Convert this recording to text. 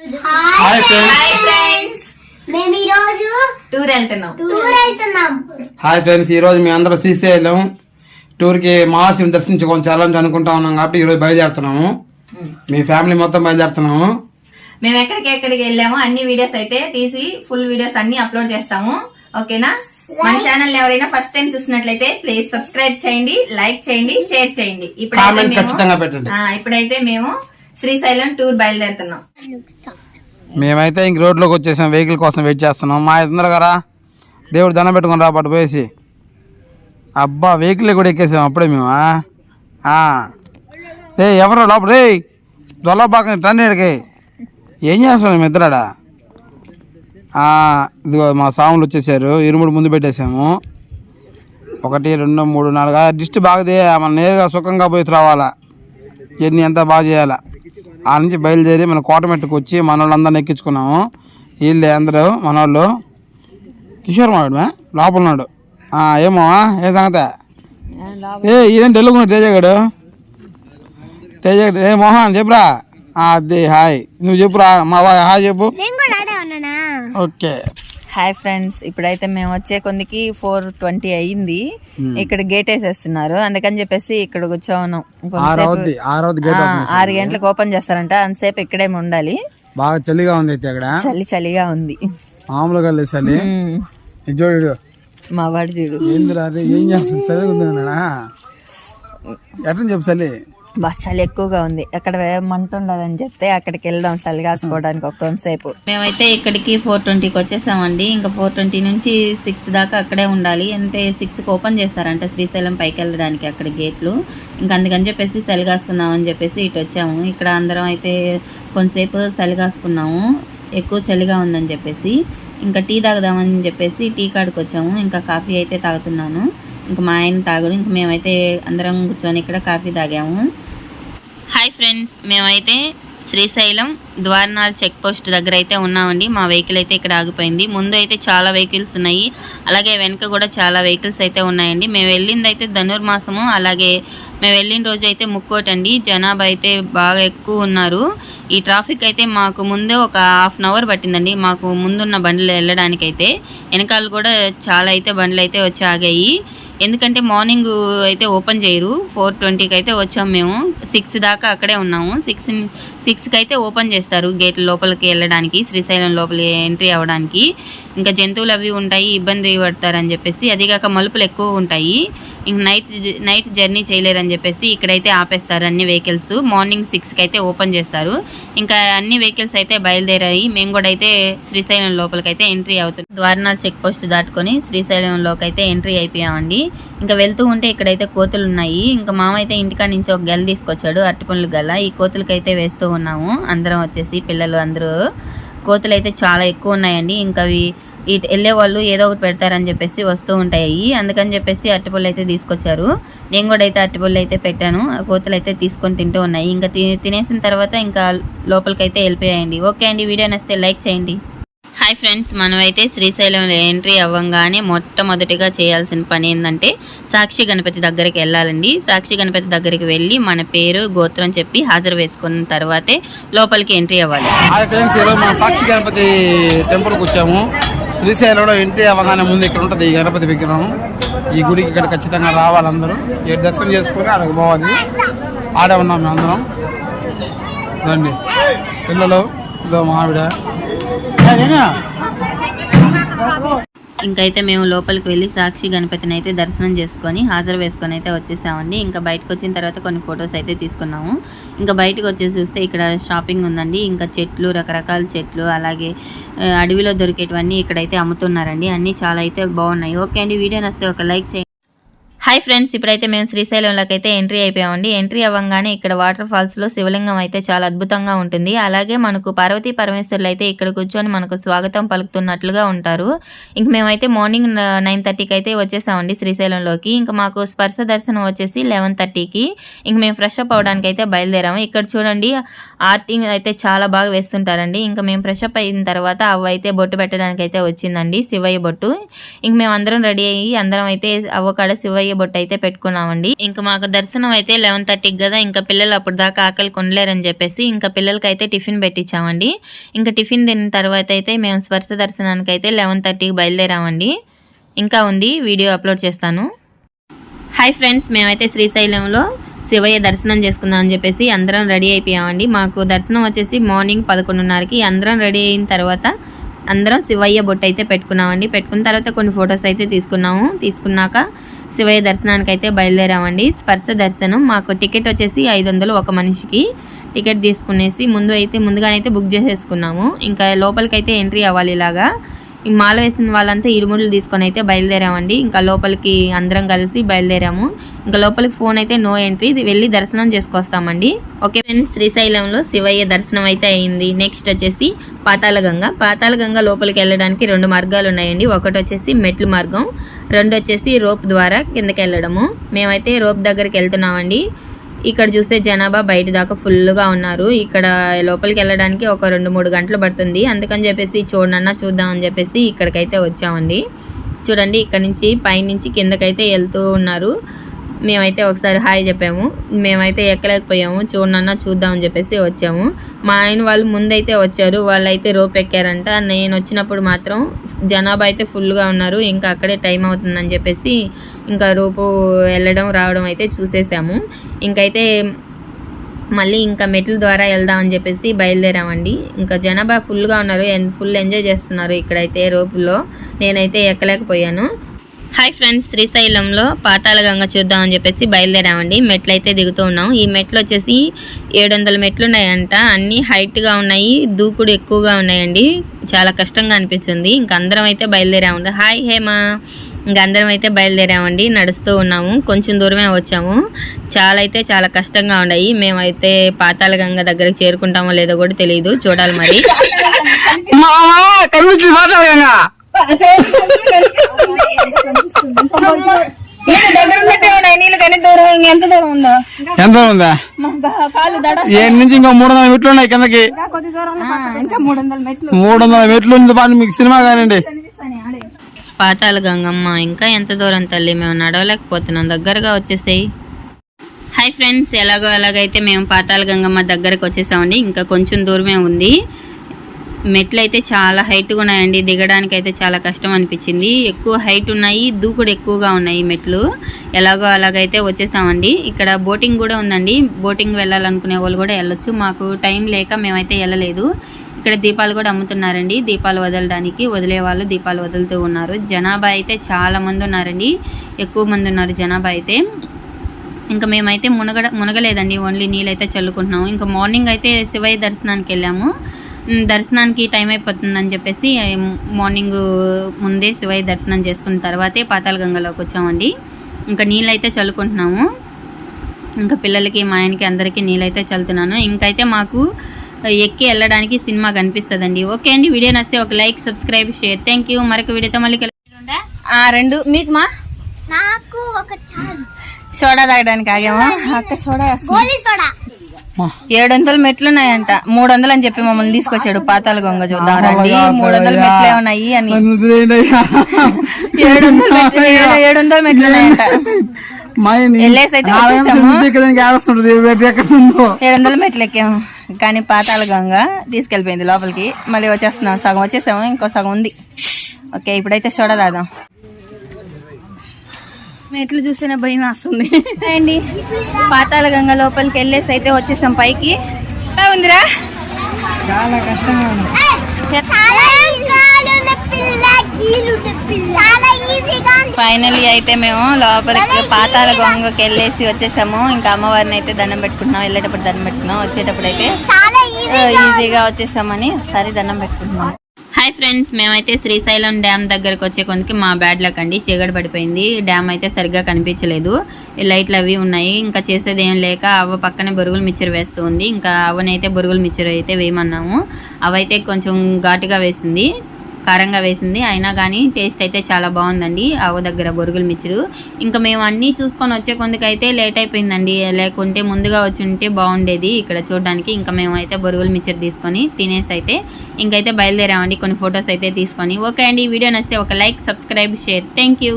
Hi friends మేము ఈ రోజు టూర్ వెళ్తున్నాం. టూర్ వెళ్తున్నాం. హాయ్ ఫ్రెండ్స్ ఈ రోజు మీ అందరూ శ్రీశైలం టూర్కి మహాశివుని దర్శించుకొని చాలా అనుకుంటా ఉన్నాం కాబట్టి ఈ రోజు బయలుదేరుతున్నాము. మీ ఫ్యామిలీ మొత్తం బయలుదేరుతున్నాము. మేము ఎక్కడికి ఎక్కడికి వెళ్ళామో అన్ని వీడియోస్ అయితే తీసి ఫుల్ వీడియోస్ అన్ని అప్లోడ్ చేస్తాము. ఓకేనా మన ఛానల్ ఎవరైనా ఫస్ట్ టైం చూసినట్లయితే ప్లీజ్ సబ్స్క్రైబ్ చేయండి లైక్ చేయండి షేర్ చేయండి. ఇప్పుడైతే కామెంట్ మేము ఖచ్చితంగా పెట్టండి. ఆ, ఇప్పుడైతే మేము శ్రీశైలం టూర్ బయలుదేరుతున్నాం. మేమైతే ఇంక రోడ్లోకి వచ్చేసాం వెహికల్ కోసం వెయిట్ చేస్తున్నాం. మా తొందరగా రా దేవుడు దండం పెట్టుకుని రా పట్టు పోయేసి. అబ్బా వెహికల్ కూడా ఎక్కేసాం అప్పుడే మేము ఏ ఎవరు లోపల రే దొల్లబాక టన్నేడికి ఏం చేస్తున్నాం మేము ఇద్దరాడా? ఇదిగో మా సాములు వచ్చేసారు ఇరుముడు ముందు పెట్టేసాము. ఒకటి రెండు మూడు నాలుగు డిస్ట్ బాగా తీయాలి మనం నేరుగా సుఖంగా పోయి రావాలా. ఎన్ని అంతా బాగా చేయాలా. ఆ నుంచి బయలుదేరి మన కోటమెట్టుకు వచ్చి మన వాళ్ళందరిని ఎక్కించుకున్నాము. వీళ్ళే అందరూ మన వాళ్ళు కిషోర్ మావాడు? లోపల ఉన్నాడు. ఏమో ఏ సంగతే? ఏ ఈయన తెలుగున్నాడు తేజగాడు తేజ ఏ మోహన్ చెప్పురా? అదే హాయ్. నువ్వు చెప్పురా మా హాయ్ చెప్పు. ఓకే. హాయ్ ఫ్రెండ్స్ ఇప్పుడైతే మేము వచ్చే కొందికి ఫోర్ ట్వంటీ అయ్యింది. ఇక్కడ గేట్ వేసేస్తున్నారు. అందుకని చెప్పేసి ఇక్కడ ఆ, ఆరు గంటలకు ఓపెన్ చేస్తారంట. అంతసేపు ఇక్కడే ఉండాలి. బాగా చలిగా ఉంది అయితే అక్కడ చలి చలిగా ఉంది. మామూలుగా లేదు చలి. ఇది చూడు మా వాడు చూడు. ఏం చేస్తుంది ఉంది ఎట్లా చెప్పు చలి? చలి ఎక్కువగా ఉంది. అక్కడ మంట ఉండదని చెప్తే అక్కడికి వెళ్దాం చలి కాసుకోవడానికి ఒక్కొంతసేపు మేమైతే ఇక్కడికి ఫోర్ ట్వంటీకి వచ్చేసామండి. ఇంకా ఫోర్ ట్వంటీ నుంచి సిక్స్ దాకా అక్కడే ఉండాలి. అంటే సిక్స్కి ఓపెన్ చేస్తారంట శ్రీశైలం పైకి వెళ్ళడానికి అక్కడ గేట్లు. ఇంకా అందుకని చెప్పేసి చలి కాసుకుందాం అని చెప్పేసి ఇటు వచ్చాము. ఇక్కడ అందరం అయితే కొంతసేపు చలి కాసుకున్నాము ఎక్కువ చలిగా ఉందని చెప్పేసి. ఇంకా టీ తాగుదామని చెప్పేసి టీ కాడికి వచ్చాము ఇంకా కాఫీ అయితే తాగుతున్నాను. ఇంకా మా ఆయన తాగడం ఇంకా మేమైతే అందరం కూర్చొని ఇక్కడ కాఫీ తాగాము. హాయ్ ఫ్రెండ్స్ మేమైతే శ్రీశైలం ద్వారనాల్ చెక్ పోస్ట్ దగ్గర అయితే ఉన్నామండి. మా వెహికల్ అయితే ఇక్కడ ఆగిపోయింది. ముందు అయితే చాలా వెహికల్స్ ఉన్నాయి. అలాగే వెనక కూడా చాలా వెహికల్స్ అయితే ఉన్నాయండి. మేము వెళ్ళింది అయితే ధనుర్మాసము అలాగే మేము వెళ్ళిన రోజు అయితే ముక్కోటండి జనాభా అయితే బాగా ఎక్కువ ఉన్నారు. ఈ ట్రాఫిక్ అయితే మాకు ముందే ఒక హాఫ్ అన్ అవర్ పట్టిందండి. మాకు ముందున్న బండ్లు వెళ్ళడానికి అయితే వెనకాల కూడా చాలా అయితే బండ్లు అయితే వచ్చి ఆగాయి. ఎందుకంటే మార్నింగ్ అయితే ఓపెన్ చేయరు. ఫోర్ ట్వంటీకి అయితే వచ్చాం మేము. సిక్స్ దాకా అక్కడే ఉన్నాము. సిక్స్ సిక్స్కి అయితే ఓపెన్ చేస్తారు గేట్ లోపలికి వెళ్ళడానికి శ్రీశైలం లోపలి ఎంట్రీ అవ్వడానికి. ఇంకా జంతువులు అవి ఉంటాయి ఇబ్బంది పడతారని చెప్పేసి. అదిగాక మలుపులు ఎక్కువ ఉంటాయి. ఇంక నైట్ నైట్ జర్నీ చేయలేరని చెప్పేసి ఇక్కడైతే ఆపేస్తారు అన్ని వెహికల్స్. మార్నింగ్ సిక్స్కి అయితే ఓపెన్ చేస్తారు. ఇంకా అన్ని వెహికల్స్ అయితే బయలుదేరాయి. మేము కూడా అయితే శ్రీశైలం లోపలికి అయితే ఎంట్రీ అవుతున్నాం ద్వారనాల్ చెక్ పోస్ట్ దాటుకొని శ్రీశైలంలోకి అయితే ఎంట్రీ అయిపోయామండి. ఇంకా వెళ్తూ ఉంటే ఇక్కడైతే కోతులు ఉన్నాయి. ఇంకా మామ అయితే ఇంటికా నుంచి ఒక గెల తీసుకొచ్చాడు అరటిపండ్లు గల. ఈ కోతులకైతే వేస్తూ ఉన్నాము. అందరం వచ్చేసి పిల్లలు అందరూ. కోతులు అయితే చాలా ఎక్కువ ఉన్నాయండి. ఇంకా అవి వెళ్ళే వాళ్ళు ఏదో ఒకటి పెడతారని చెప్పేసి వస్తూ ఉంటాయి. అందుకని చెప్పేసి అరటిపళ్ళు అయితే తీసుకొచ్చారు. నేను కూడా అయితే అరటిపళ్ళు అయితే పెట్టాను. ఆ కోతులు అయితే తీసుకొని తింటూ ఉన్నాయి. ఇంకా తినేసిన తర్వాత ఇంకా లోపలికి అయితే వెళ్ళిపోయాయండి. ఓకే అండి వీడియో నచ్చితే లైక్ చేయండి. హాయ్ ఫ్రెండ్స్ మనమైతే శ్రీశైలంలో ఎంట్రీ అవ్వగానే మొట్టమొదటిగా చేయాల్సిన పని ఏంటంటే సాక్షి గణపతి దగ్గరికి వెళ్ళాలండి. సాక్షి గణపతి దగ్గరికి వెళ్ళి మన పేరు గోత్రం చెప్పి హాజరు వేసుకున్న తర్వాతే లోపలికి ఎంట్రీ అవ్వాలి. హాయ్ ఫ్రెండ్స్ ఈరోజు మనం సాక్షి గణపతి టెంపుల్కి వచ్చాము. శ్రీశైలంలో ఇంటి అవగాహన ముందు ఇక్కడ ఉంటుంది ఈ గణపతి విగ్రహం. ఈ గుడికి ఇక్కడ ఖచ్చితంగా రావాలి అందరూ. ఇక్కడ దర్శనం చేసుకుని అక్కడికి పోవాలి. ఆడే ఉన్నాం మేము అందరం. రండి. పిల్లలు ఇదో మా ఆవిడ. ఇంకైతే మేము లోపలికి వెళ్ళి సాక్షి గణపతిని అయితే దర్శనం చేసుకొని హాజరు వేసుకొని అయితే వచ్చేసామండి. ఇంకా బయటకు వచ్చిన తర్వాత కొన్ని ఫొటోస్ అయితే తీసుకున్నాము. ఇంకా బయటకు వచ్చేసి చూస్తే ఇక్కడ షాపింగ్ ఉందండి. ఇంకా చెట్లు రకరకాల చెట్లు అలాగే అడవిలో దొరికేటివన్నీ ఇక్కడైతే అమ్ముతున్నారండి. అన్నీ చాలా అయితే బాగున్నాయి. ఓకే అండి. వీడియో నస్తే ఒక లైక్ చేయండి. హాయ్ ఫ్రెండ్స్ ఇప్పుడైతే మేము శ్రీశైలంలోకి అయితే ఎంట్రీ అయిపోయామండి. ఎంట్రీ అవ్వగానే ఇక్కడ వాటర్ ఫాల్స్లో శివలింగం అయితే చాలా అద్భుతంగా ఉంటుంది. అలాగే మనకు పార్వతీ పరమేశ్వరులు అయితే ఇక్కడ కూర్చొని మనకు స్వాగతం పలుకుతున్నట్లుగా ఉంటారు. ఇంక మేమైతే మార్నింగ్ నైన్ థర్టీకి అయితే వచ్చేసామండి శ్రీశైలంలోకి. ఇంకా మాకు స్పర్శ దర్శనం వచ్చేసి లెవెన్ థర్టీకి. ఇంక మేము ఫ్రెష్ అప్ అవడానికి అయితే బయలుదేరాము. ఇక్కడ చూడండి ఆర్టింగ్ అయితే చాలా బాగా వేస్తుంటారండి. ఇంకా మేము ఫ్రెష్ అప్ అయిన తర్వాత అవ్వ అయితే బొట్టు పెట్టడానికి అయితే వచ్చిందండి శివయ్య బొట్టు. ఇంక మేము అందరం రెడీ అయ్యి అందరం అయితే అవ్వ కాడ శివయ్య శివయ్య బొట్టు అయితే పెట్టుకున్నామండి. ఇంకా మాకు దర్శనం అయితే లెవెన్ థర్టీకి కదా ఇంకా పిల్లలు అప్పుడు దాకా ఆకలి కొనలేరని చెప్పేసి ఇంకా పిల్లలకి అయితే టిఫిన్ పెట్టించామండి ఇంకా టిఫిన్ తిన్న తర్వాత అయితే మేము స్పర్శ దర్శనానికి అయితే లెవెన్ థర్టీకి బయలుదేరామండి. ఇంకా ఉంది వీడియో అప్లోడ్ చేస్తాను. హాయ్ ఫ్రెండ్స్ మేమైతే శ్రీశైలంలో శివయ్య దర్శనం చేసుకుందాం అని చెప్పేసి అందరం రెడీ అయిపోయామండి. మాకు దర్శనం వచ్చేసి మార్నింగ్ పదకొండున్నరకి. అందరం రెడీ అయిన తర్వాత అందరం శివయ్య బొట్టు అయితే పెట్టుకున్నామండి. పెట్టుకున్న తర్వాత కొన్ని ఫొటోస్ అయితే తీసుకున్నాము. తీసుకున్నాక శివయ్య దర్శనానికి అయితే బయలుదేరామండి. స్పర్శ దర్శనం. మాకు టికెట్ వచ్చేసి ఐదు వందలు ఒక మనిషికి. టికెట్ తీసుకునేసి ముందు అయితే ముందుగానైతే బుక్ చేసేసుకున్నాము. ఇంకా లోపలికైతే ఎంట్రీ అవ్వాలి ఇలాగా. ఈ మాల వేసిన వాళ్ళంతా ఇరుముడులు తీసుకొని అయితే బయలుదేరామండి. ఇంకా లోపలికి అందరం కలిసి బయలుదేరాము. ఇంకా లోపలికి ఫోన్ అయితే నో ఎంట్రీ. ఇది వెళ్ళి దర్శనం చేసుకొస్తామండి. ఓకే ఫ్రెండ్స్ శ్రీశైలంలో శివయ్య దర్శనం అయితే అయింది. నెక్స్ట్ వచ్చేసి పాతాళగంగ. పాతాళగంగ లోపలికి వెళ్ళడానికి రెండు మార్గాలు ఉన్నాయండి. ఒకటి వచ్చేసి మెట్లు మార్గం. రెండు వచ్చేసి రోప్ ద్వారా కిందకి వెళ్ళడము. మేమైతే రోప్ దగ్గరికి వెళ్తున్నామండి. ఇక్కడ చూస్తే జనాభా బయట దాకా ఫుల్గా ఉన్నారు. ఇక్కడ లోపలికి వెళ్ళడానికి ఒక రెండు మూడు గంటలు పడుతుంది. అందుకని చెప్పేసి చూడనన్నా చూద్దాం అని చెప్పేసి ఇక్కడికైతే వచ్చామండి. చూడండి ఇక్కడ నుంచి పైనుంచి కిందకైతే వెళ్తూ ఉన్నారు. మేమైతే ఒకసారి హాయ్ చెప్పాము. మేమైతే ఎక్కలేకపోయాము. చూడనన్నా చూద్దాం అని చెప్పేసి వచ్చాము. మా ఆయన వాళ్ళు ముందైతే వచ్చారు. వాళ్ళైతే రోప్ ఎక్కారంట. నేను వచ్చినప్పుడు మాత్రం జనాభా అయితే ఫుల్గా ఉన్నారు. ఇంకా అక్కడే టైం అవుతుందని చెప్పేసి ఇంకా రోపు వెళ్ళడం రావడం అయితే చూసేసాము. ఇంకైతే మళ్ళీ ఇంకా మెట్ల ద్వారా వెళ్దాం అని చెప్పేసి బయలుదేరామండి. ఇంకా జనాభా ఫుల్గా ఉన్నారు ఫుల్ ఎంజాయ్ చేస్తున్నారు ఇక్కడైతే రోపులో నేనైతే ఎక్కలేకపోయాను. హాయ్ ఫ్రెండ్స్ శ్రీశైలంలో పాతాళగంగ చూద్దాం చూద్దామని చెప్పేసి బయలుదేరామండి. మెట్లు అయితే దిగుతూ ఉన్నాం. ఈ మెట్లు వచ్చేసి ఏడు వందల మెట్లు ఉన్నాయంట అన్నీ హైట్గా ఉన్నాయి దూకుడు ఎక్కువగా ఉన్నాయండి. చాలా కష్టంగా అనిపిస్తుంది. ఇంకా అందరం అయితే బయలుదేరామండి. హాయ్ హేమా. ఇంక అందరం అయితే బయలుదేరామండి నడుస్తూ ఉన్నాము కొంచెం దూరమే వచ్చాము. చాలా అయితే చాలా కష్టంగా ఉన్నాయి మేమైతే పాతాళగంగ దగ్గరికి చేరుకుంటామో లేదో కూడా తెలియదు చూడాలి మరి. దూరం ఉందో? నుంచి ఇంకా మూడు వందల మెట్లు ఉన్నాయి కిందకి. ఇంకా మూడు వందల మెట్లు. ఉంది మీకు సినిమా కానండి పాతాల గంగమ్మ ఇంకా ఎంత దూరం తల్లి? మేము నడవలేకపోతున్నాం. దగ్గరగా వచ్చేసాయి. హాయ్ ఫ్రెండ్స్ ఎలాగో ఎలాగైతే మేము పాతాల గంగమ్మ దగ్గరకు వచ్చేసామండి. ఇంకా కొంచెం దూరమే ఉంది. మెట్లు అయితే చాలా హైట్గా ఉన్నాయండి. దిగడానికి అయితే చాలా కష్టం అనిపించింది. ఎక్కువ హైట్ ఉన్నాయి. దూకుడు ఎక్కువగా ఉన్నాయి మెట్లు. ఎలాగో అలాగైతే వచ్చేసామండి. ఇక్కడ బోటింగ్ కూడా ఉందండి. బోటింగ్ వెళ్ళాలనుకునే వాళ్ళు కూడా వెళ్ళొచ్చు. మాకు టైం లేక మేమైతే వెళ్ళలేదు. ఇక్కడ దీపాలు కూడా అమ్ముతున్నారండి. దీపాలు వదలడానికి వదిలే వాళ్ళు దీపాలు వదులుతూ ఉన్నారు. జనాభా అయితే చాలా మంది ఉన్నారండి. ఎక్కువ మంది ఉన్నారు జనాభా అయితే. ఇంకా మేమైతే మునగడ మునగలేదండి. ఓన్లీ నీళ్ళైతే చల్లుకుంటున్నాము. ఇంకా మార్నింగ్ అయితే శివయ్య దర్శనానికి వెళ్ళాము. దర్శనానికి టైం అయిపోతుందని చెప్పేసి మార్నింగ్ ముందే శివయ్య దర్శనం చేసుకున్న తర్వాతే పాతాళగంగలోకి వచ్చామండి. ఇంకా నీళ్ళైతే చల్లుకుంటున్నాము. ఇంకా పిల్లలకి మా ఆయనకి అందరికీ నీళ్ళైతే చల్లుతున్నాను. ఇంకైతే మాకు ఎక్కి వెళ్ళడానికి సినిమా కనిపిస్తుందండి. ఓకే అండి వీడియో నచ్చితే ఒక like subscribe share. Thank you మరొక వీడియోతో మళ్ళీ కలుద్దాం. ఆ రెండు మీకు మా? నాకు ఒక సోడా తాగడానికి ఆగామా? అక్క సోడా వేస్తుంది. గోలీ సోడా. ఏడు వందల మెట్లు ఉన్నాయంట మూడు వందలు అని చెప్పి మమ్మల్ని తీసుకొచ్చాడు పాతాల గొంగ చూద్దాం రండి మూడు వందల మెట్లే ఉన్నాయి అని. ఏడు వందల మెట్లు ఏడు వందల మెట్లు ఉన్నాయంట. ఏడు వందల మెట్లు ఎక్కాము కానీ పాతాల గంగ తీసుకెళ్ళిపోయింది లోపలికి. మళ్ళీ వచ్చేస్తున్నాం. సగం వచ్చేసాము. ఇంకో సగం ఉంది. ఓకే ఇప్పుడైతే సోడా తాదాం మెట్లు చూస్తేనే భయం వస్తుంది. అండి పాతాల గంగ లోపలికి వెళ్ళేసి అయితే వచ్చేసాం పైకి. ఎలా ఉందిరా? చాలా ఈజీగా ఉంది. ఫైనలీ అయితే మేము లోపలికి పాతాల గంగకి వెళ్ళేసి వచ్చేసాము. ఇంకా అమ్మవారిని అయితే దండం పెట్టుకుంటున్నాం. వెళ్ళేటప్పుడు దండం పెట్టుకున్నాం వచ్చేటప్పుడు అయితే ఈజీగా వచ్చేసామని ఒకసారి దండం పెట్టుకుంటున్నాం. హాయ్ ఫ్రెండ్స్ మేమైతే శ్రీశైలం డ్యామ్ దగ్గరకు వచ్చే కొందికి మా బ్యాడ్ లక్ అండి. చీకటి పడిపోయింది. డ్యామ్ అయితే సరిగ్గా కనిపించలేదు. లైట్లు అవి ఉన్నాయి. ఇంకా చేసేది ఏం లేక అవ్వ పక్కనే బొరుగులు మిక్చర్ వేస్తూ ఉంది. ఇంకా అవ్వనైతే బొరుగులు మిక్చర్ అయితే వేయమన్నాము. అవైతే కొంచెం ఘాటుగా వేసింది. కారంగా వేసింది. అయినా కానీ టేస్ట్ అయితే చాలా బాగుందండి. ఆవు దగ్గర బొరుగులు మిచ్చరు ఇంకా మేము అన్నీ చూసుకొని వచ్చే కొందుకైతే లేట్ అయిపోయిందండి. లేకుంటే ముందుగా వచ్చి ఉంటే బాగుండేది. ఇక్కడ చూడడానికి ఇంకా మేమైతే బొరుగులు మిచ్చరు తీసుకొని తినేసి అయితే ఇంకైతే బయలుదేరామండి. కొన్ని ఫొటోస్ అయితే తీసుకొని. ఓకే అండి. వీడియో నచ్చితే ఒక like subscribe share. Thank you.